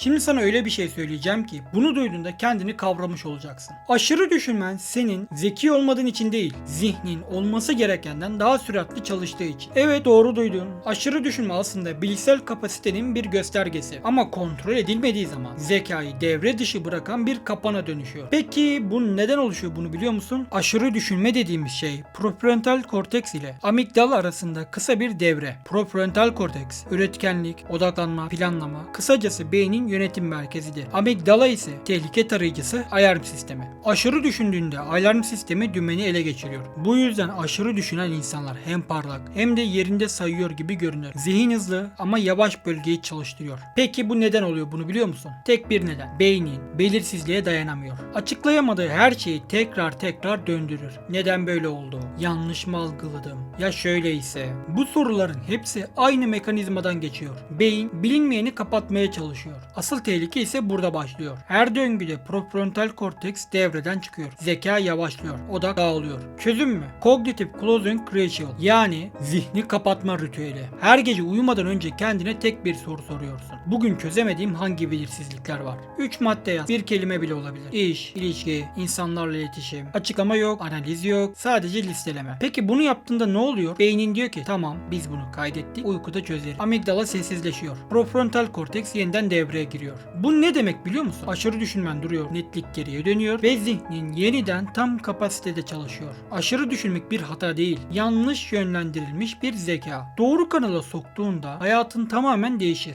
Şimdi sana öyle bir şey söyleyeceğim ki bunu duyduğunda kendini kavramış olacaksın. Aşırı düşünmen senin zeki olmadığın için değil, zihnin olması gerekenden daha süratli çalıştığı için. Evet doğru duydun. Aşırı düşünme aslında bilişsel kapasitenin bir göstergesi. Ama kontrol edilmediği zaman zekayı devre dışı bırakan bir kapana dönüşüyor. Peki bu neden oluşuyor bunu biliyor musun? Aşırı düşünme dediğimiz şey prefrontal korteks ile amigdala arasında kısa bir devre. Prefrontal korteks üretkenlik, odaklanma, planlama, kısacası beynin yönetim merkezidir. Amigdala ise tehlike tarayıcısı alarm sistemi. Aşırı düşündüğünde alarm sistemi dümeni ele geçiriyor. Bu yüzden aşırı düşünen insanlar hem parlak hem de yerinde sayıyor gibi görünür. Zihin hızlı ama yavaş bölgeyi çalıştırıyor. Peki bu neden oluyor bunu biliyor musun? Tek bir neden. Beynin belirsizliğe dayanamıyor. Açıklayamadığı her şeyi tekrar tekrar döndürür. Neden böyle oldu? Yanlış mı algıladım? Ya şöyle ise? Bu soruların hepsi aynı mekanizmadan geçiyor. Beyin bilinmeyeni kapatmaya çalışıyor. Asıl tehlike ise burada başlıyor. Her döngüde prefrontal korteks devreden çıkıyor. Zeka yavaşlıyor. Odak dağılıyor. Çözüm mü? Cognitive Closing Ritual yani zihni kapatma ritüeli. Her gece uyumadan önce kendine tek bir soru soruyorsun. Bugün çözemediğim hangi belirsizlikler var? 3 madde yaz. Bir kelime bile olabilir. İş, ilişki, insanlarla iletişim. Açıklama yok, analiz yok. Sadece listeleme. Peki bunu yaptığında ne oluyor? Beynin diyor ki tamam biz bunu kaydettik. Uykuda çözeriz. Amigdala sessizleşiyor. Prefrontal korteks yeniden devreye giriyor. Bu ne demek biliyor musun? Aşırı düşünmen duruyor. Netlik geriye dönüyor ve zihnin yeniden tam kapasitede çalışıyor. Aşırı düşünmek bir hata değil. Yanlış yönlendirilmiş bir zeka. Doğru kanala soktuğunda hayatın tamamen değişir.